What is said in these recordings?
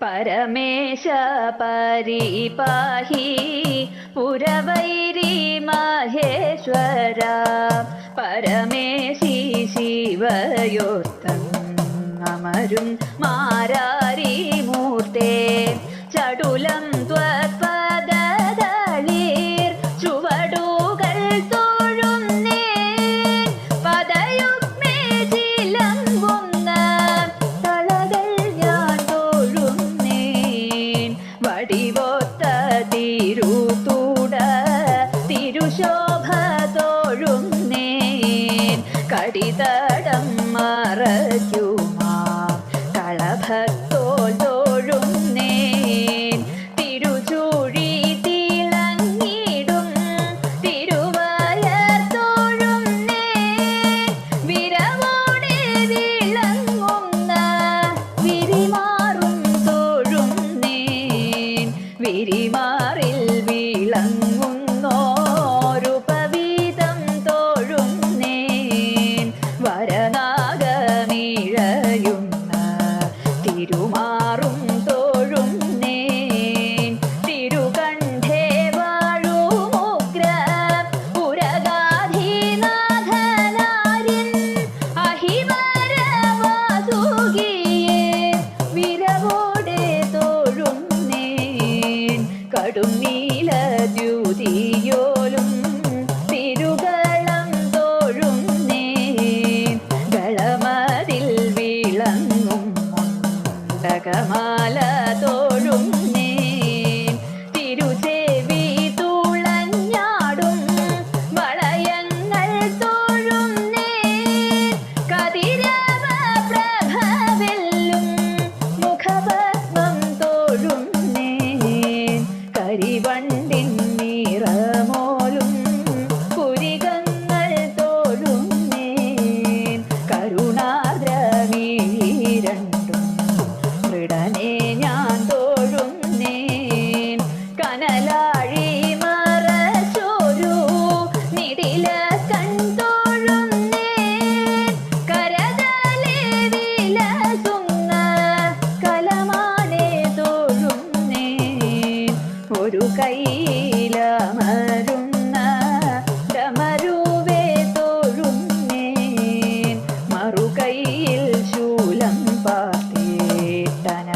പരമേശ പരിപാഹി പുരവൈരി Maheshwara പരമേശി ശിവയോത്തം അമരും Mara തടിവൊത്ത തിരുത്തൂട തിരുശോഭ തൊഴുന്നേൻ കടിതടം മറ വിരിമാറിൽ വിളങ്ങ. പൊന്നീല ദ്യുതിയോലും തിരുകളം തോഴും നേ കളമതിൽ വിളങ്ങും മുണ്ടകമാല need it.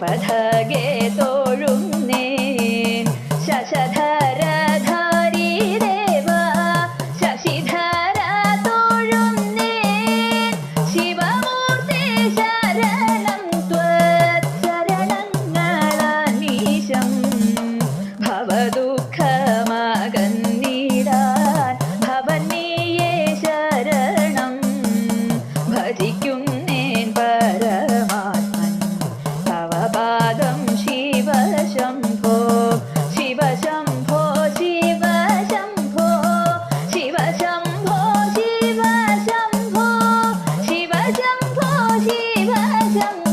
പഥകെ തോഴുന്നേ. ശശധരധാരി ദേവ ശശിധര തോഴുന്നേ. ശിവമൂർത്തി ശരണം ത്വത് ശരണങ്ങളീശം ഭവദുഃഖമാകന്നീടാൻ ഭവനീയേ ശരണം. ഭജിക്ക 私は